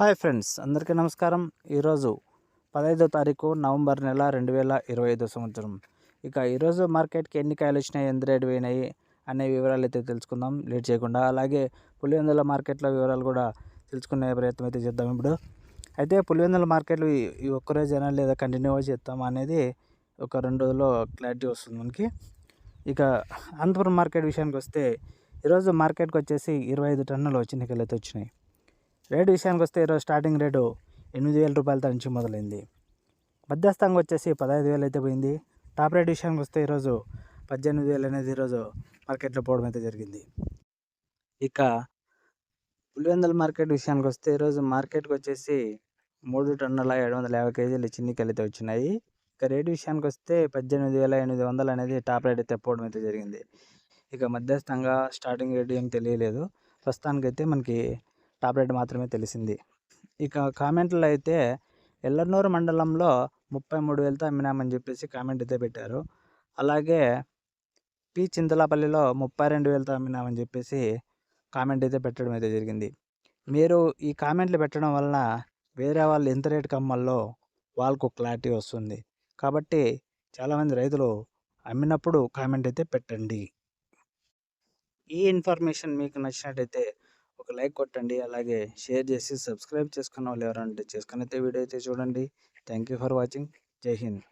Hi friends అందరికీ నమస్కారం. ఈరోజు పదహైదో తారీఖు నవంబర్ నెల రెండు వేల ఇరవై ఐదో సంవత్సరం. ఇక ఈరోజు మార్కెట్కి ఎన్ని కాయలు వచ్చినాయి ఎంత రేటు పోయినాయి అనే వివరాలు అయితే తెలుసుకుందాం. లేట్ చేయకుండా. అలాగే పులివెందుల మార్కెట్లో వివరాలు కూడా తెలుసుకునే ప్రయత్నం అయితే చేద్దాం ఇప్పుడు. అయితే పులివెందుల మార్కెట్లు ఈ- ఒక్కరోజు అయినా లేదా కంటిన్యూగా చేస్తాం అనేది ఒక రెండు రోజుల్లో క్లారిటీ వస్తుంది మనకి. ఇక అనంతపురం మార్కెట్ విషయానికి వస్తే ఈరోజు మార్కెట్కి వచ్చేసి ఇరవై ఐదు టన్నులు వచ్చినాయి అయితే వచ్చినాయి. రేటు విషయానికి వస్తే ఈరోజు స్టార్టింగ్ రేటు ఎనిమిది వేల రూపాయలతో నుంచి మొదలైంది. మధ్యస్థంగా వచ్చేసి పదహైదు వేలు అయితే పోయింది. టాప్ రేట్ విషయానికి వస్తే ఈరోజు పద్దెనిమిది వేలు అనేది ఈరోజు మార్కెట్లో పోవడం అయితే జరిగింది. ఇక పులివెందుల మార్కెట్ విషయానికి వస్తే ఈరోజు మార్కెట్కి వచ్చేసి మూడు టన్నుల ఏడు వందల యాభై కేజీలు చిన్నికలు అయితే వచ్చినాయి. ఇక రేటు విషయానికి వస్తే పద్దెనిమిది వేల ఎనిమిది వందలు అనేది టాప్ రేట్ అయితే పోవడం అయితే జరిగింది. ఇక మధ్యస్థంగా స్టార్టింగ్ రేటు ఏం తెలియలేదు. ప్రస్తుతానికైతే మనకి టాప్ రేట్ మాత్రమే తెలిసింది. ఇక కామెంట్లో అయితే ఎల్లనూరు మండలంలో ముప్పై మూడు వేలతో అమ్మినామని చెప్పేసి కామెంట్ అయితే పెట్టారు. అలాగే పి చింతలాపల్లిలో ముప్పై రెండు వేలతో అమ్మినామని చెప్పేసి కామెంట్ అయితే పెట్టడం అయితే జరిగింది. మీరు ఈ కామెంట్లు పెట్టడం వలన వేరే వాళ్ళు ఎంత రేటు కమ్మల్లో వాళ్ళకు క్లారిటీ వస్తుంది. కాబట్టి చాలామంది రైతులు అమ్మినప్పుడు కామెంట్ అయితే పెట్టండి. ఈ ఇన్ఫర్మేషన్ మీకు నచ్చినట్టయితే ఒక లైక్ కొట్టండి అలాగే షేర్ చేసి సబ్స్క్రైబ్ చేసుకున్న వాళ్ళు ఎవరంటే చేసుకుని అయితే వీడియో అయితే చూడండి. Thank you for watching. Jai Hind.